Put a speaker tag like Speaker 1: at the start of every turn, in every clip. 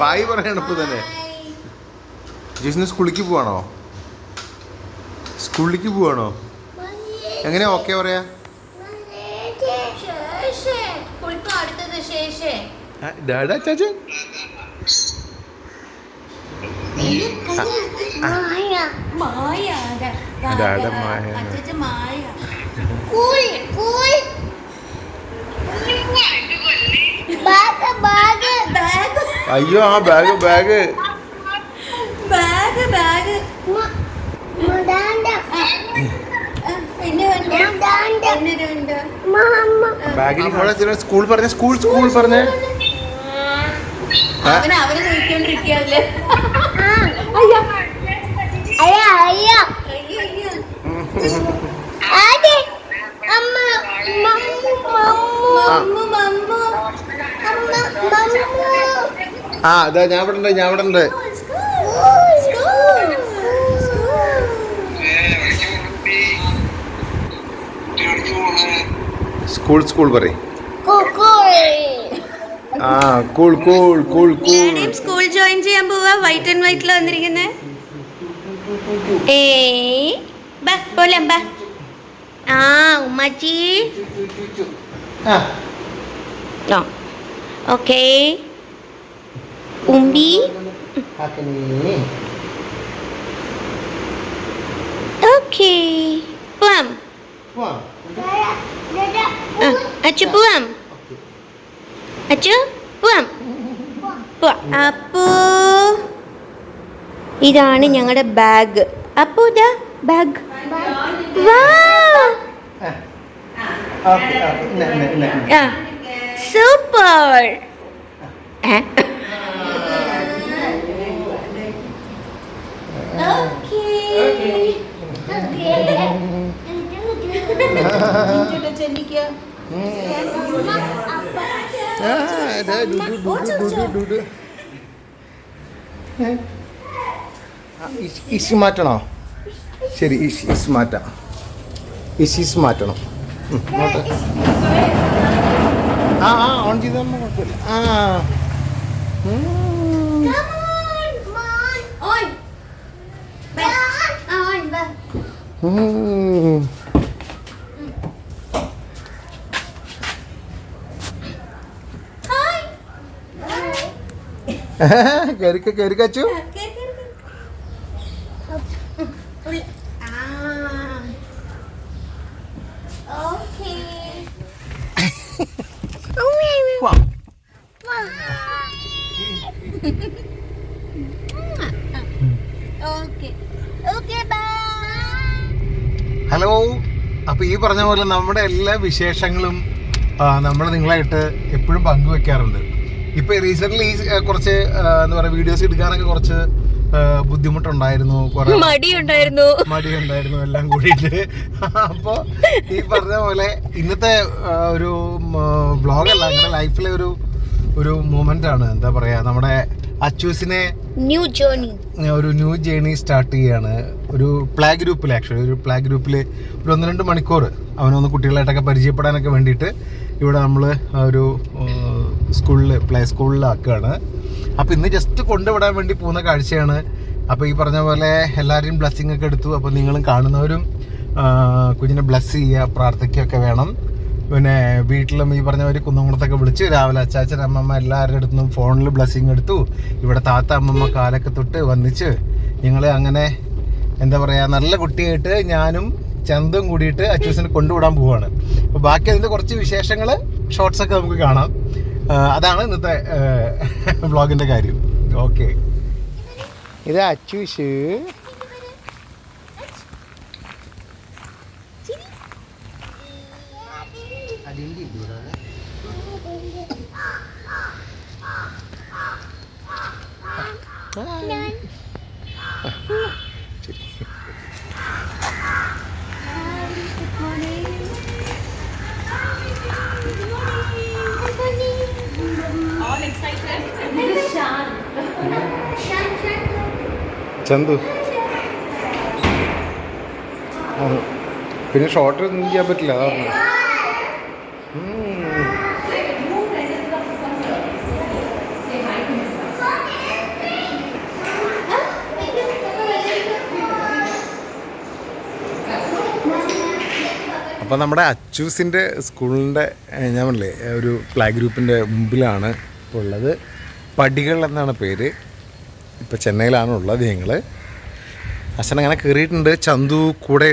Speaker 1: ബായി പറയണം ഇപ്പൊ തന്നെ. ജിസ്ന സ്കൂളിലേക്ക് പോവാണോ? സ്കൂളിലേക്ക് പോവാണോ? എങ്ങനെയാ ഓക്കെ പറയാ? ഡാഡാ ചാച്ചൻ
Speaker 2: മായ മായ
Speaker 1: ഡാഡ മായ.
Speaker 2: അച്ഛൻ Maya cool cool bag bag bag
Speaker 1: അയ്യോ ആ ബാഗ് ബാഗ്.
Speaker 2: ബാഗ് ബാഗ്
Speaker 1: ബാഗിൽ സ്കൂൾ പറഞ്ഞ സ്കൂൾ സ്കൂൾ പറഞ്ഞേ.
Speaker 2: അവന് അവനെ. നോക്കിക്കൊണ്ടിരിക്കല്ലേ അയ്യോ. അയ്യോ അയ്യോ. ആടെ അമ്മ മമ്മു മമ്മു മമ്മു അമ്മ മമ്മു.
Speaker 1: ആ അതാ ഞാൻ ഇവിടെ ഉണ്ട് ഞാൻ ഇവിടെ ഉണ്ട്. സ്കൂൾ സ്കൂൾ പറയും. ആ cool cool cool cool
Speaker 2: school join ചെയ്യാൻ പോവാ? വൈറ്റ് ആൻഡ് വൈറ്റിൽ വന്നിരിക്കുന്നത് ഏ ബാ പോലാം ബാ. ആ ഉമ്മാച്ചി.
Speaker 1: ആ.
Speaker 2: ഓക്കേ. ഉമ്പി ഓക്കേ. പോവാം. അച്ചു പോവാം. അച്ചു. അപ്പോൾ അപ്പോ. ഇതാണ് ഞങ്ങളുടെ ബാഗ് അപ്പോ ഇതാ ബാഗ് ആ സൂപ്പർ ഏ?
Speaker 1: ഇസ് മാറ്റണോ ശരി ഇസ് ഇസ് മാറ്റാം ഇസ് ഇസ് മാറ്റണം ആ ആ ഓൺ ചെയ്താൽ കുഴപ്പമില്ല ആ ഉം. ഉം. കയറിക്ക കയറിക്കച്ചു ഹലോ. അപ്പൊ ഈ പറഞ്ഞ പോലെ നമ്മുടെ എല്ലാ വിശേഷങ്ങളും നമ്മൾ നിങ്ങളായിട്ട് എപ്പോഴും പങ്കുവെക്കാറുണ്ട്. ഇപ്പൊ റീസെന്റ് കുറച്ച് എന്താ പറയാ വീഡിയോസ് എടുക്കാനൊക്കെ കുറച്ച് ബുദ്ധിമുട്ടുണ്ടായിരുന്നു ഉണ്ടായിരുന്നു
Speaker 2: മടിയുണ്ടായിരുന്നു.
Speaker 1: മടിയുണ്ടായിരുന്നു എല്ലാം കൂടി അപ്പോ ഈ പറഞ്ഞ പോലെ ഇന്നത്തെ ഒരു ബ്ലോഗല്ല ഞങ്ങളുടെ ലൈഫിലെ ഒരു ഒരു മൂമെന്റ് ആണ്. എന്താ പറയാ നമ്മുടെ അച്ചൂസിനെ
Speaker 2: ന്യൂ ജേർണി
Speaker 1: ഒരു ന്യൂ ജേണി സ്റ്റാർട്ട് ചെയ്യാണ്. ഒരു പ്ലേ ഗ്രൂപ്പിൽ ആക്ച്വലി ഒരു പ്ലേ ഗ്രൂപ്പിൽ ഒരു ഒന്ന് രണ്ട് മണിക്കൂർ അവനൊന്ന് കുട്ടികളായിട്ടൊക്കെ പരിചയപ്പെടാനൊക്കെ വേണ്ടിയിട്ട് ഇവിടെ നമ്മൾ ഒരു സ്കൂളിൽ പ്ലേ സ്കൂളിലാക്കുകയാണ് അപ്പോൾ ഇന്ന് ജസ്റ്റ് കൊണ്ടുവിടാൻ വേണ്ടി പോകുന്ന കാഴ്ചയാണ്. അപ്പോൾ ഈ പറഞ്ഞ പോലെ എല്ലാവരെയും ബ്ലെസ്സിങ് ഒക്കെ എടുത്തു. അപ്പോൾ നിങ്ങളും കാണുന്നവരും കുഞ്ഞിനെ ബ്ലസ് ചെയ്യുക പ്രാർത്ഥിക്കുകയൊക്കെ വേണം. പിന്നെ വീട്ടിലും ഈ പറഞ്ഞ ഒരു കുന്നംകുളത്തൊക്കെ വിളിച്ച് രാവിലെ അച്ചാച്ചൻ അമ്മമ്മ എല്ലാവരുടെ അടുത്തും ഫോണിൽ ബ്ലെസ്സിങ് എടുത്തു. ഇവിടെ താത്ത അമ്മമ്മ കാലൊക്കെ തൊട്ട് വന്നിച്ച് ഞങ്ങൾ അങ്ങനെ എന്താ പറയുക നല്ല കുട്ടിയായിട്ട് ഞാനും ചന്തും കൂടിയിട്ട് അച്ചൂസിനെ കൊണ്ടുവിടാൻ പോവുകയാണ് അപ്പോൾ ബാക്കി അതിന്റെ കുറച്ച് വിശേഷങ്ങൾ ഷോർട്സൊക്കെ നമുക്ക് കാണാം. അതാണ് ഇന്നത്തെ വ്ളോഗിന്റെ കാര്യം. ഓക്കെ. ഇത് അച്ചൂസ് ചന്തു. പിന്നെ ഷോർട്ട് ഒന്നും ചെയ്യാൻ പറ്റില്ല അതാ പറഞ്ഞത്. ഉം. അപ്പോൾ നമ്മുടെ അച്ചൂസിന്റെ സ്കൂളിന്റെ ഞാൻ പറഞ്ഞില്ലേ ഒരു ഫ്ലാഗ് ഗ്രൂപ്പിന്റെ മുമ്പിലാണ് ഇപ്പോൾ ഉള്ളത് പടികൾ എന്നാണ് പേര് ഇപ്പോൾ ചെന്നൈയിലാണ് ഉള്ളത് ഞങ്ങൾ അച്ഛൻ അങ്ങനെ കയറിയിട്ടുണ്ട് ചന്തു കൂടെ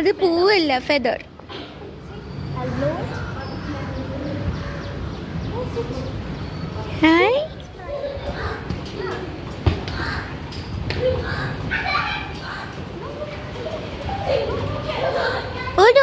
Speaker 2: അത് പൂവല്ല ഫെദർ ഹായ് ഓട്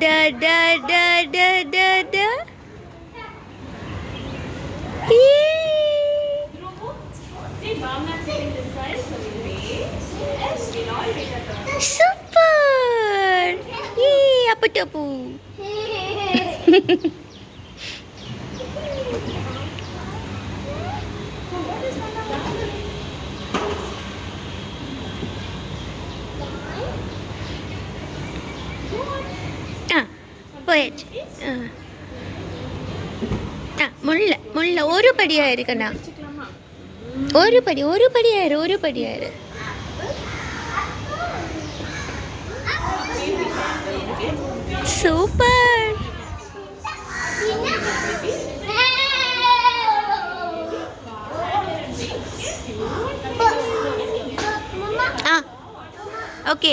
Speaker 2: da da da da da da. Super! Yay! Apa tu? പോയച്ച് ആ ആ മുള്ള മുള്ള ഒരു പടിയായിരിക്കണ്ട ഒരു പടി ഒരു പടിയായിരം ഒരു പടിയായിരം സൂപ്പർ ആ ഓക്കെ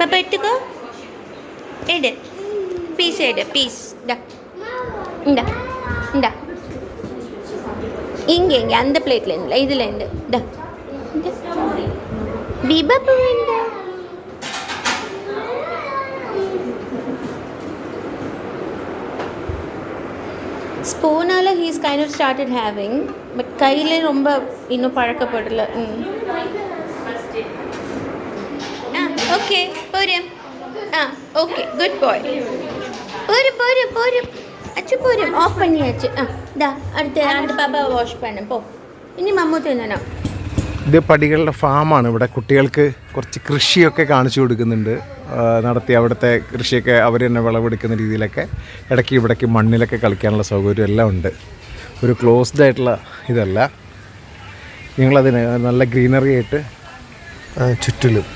Speaker 2: பாப்பா எடுத்துக்கோ எடு பீஸ் எடு பீஸ் இந்தா இந்தா இந்தா இங்கே இங்கே அந்த பிளேட்லேருந்து இதுலேருந்து இந்தா பிபா போவேண்டா ஸ்பூனால் he's kind of started having but கையிலே ரொம்ப இன்னும் பழக்கப்படலை. ம். ഓക്കെ ഗുഡ് ബോയ് പോരും പോരും പോരും. അച്ഛ പോരും. ഓഫ് പണിയാச்சு ആ ഇതാ അടുത്ത അടുത്ത പാപ്പ വാഷ് പണം പോ. ഇനി മമ്മൂ തിന്നണം
Speaker 1: ഇത് പടികളുടെ ഫാമാണ് ഇവിടെ കുട്ടികൾക്ക് കുറച്ച് കൃഷിയൊക്കെ കാണിച്ചു കൊടുക്കുന്നുണ്ട്. നടത്തി അവിടുത്തെ കൃഷിയൊക്കെ അവർ തന്നെ വിളവെടുക്കുന്ന രീതിയിലൊക്കെ ഇടയ്ക്ക് ഇവിടേക്ക് മണ്ണിലൊക്കെ കളിക്കാനുള്ള സൗകര്യം എല്ലാം ഉണ്ട്. ഒരു ക്ലോസ്ഡ് ആയിട്ടുള്ള ഇതല്ല. ഞങ്ങളതിന് നല്ല ഗ്രീനറി ആയിട്ട് ചുറ്റിലും.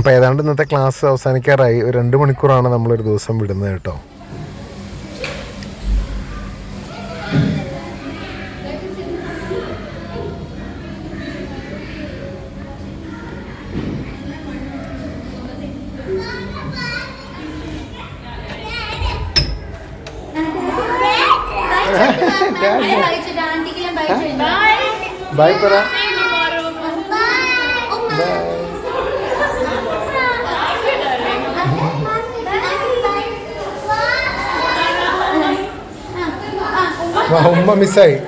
Speaker 1: അപ്പോൾ ഏതാണ്ട് ഇന്നത്തെ ക്ലാസ് അവസാനിക്കാറായി ഒരു രണ്ട് മണിക്കൂറാണ് നമ്മളൊരു ദിവസം വിടുന്നത് കേട്ടോ
Speaker 3: ബൈ പറ ബൈ ഉമ്മ മിസ്സായി.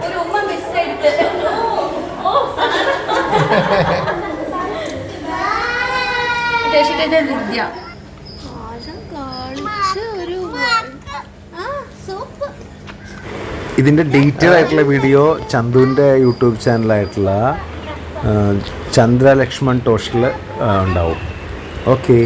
Speaker 2: വിദ്യ.
Speaker 3: ഇതിന്റെ ഡീറ്റെയിൽ ആയിട്ടുള്ള വീഡിയോ ചന്തുവിന്റെ യൂട്യൂബ് ചാനലായിട്ടുള്ള ചന്ദ്ര ലക്ഷ്മൺ ടോഷിൽ ഉണ്ടാവും. ഓക്കെ.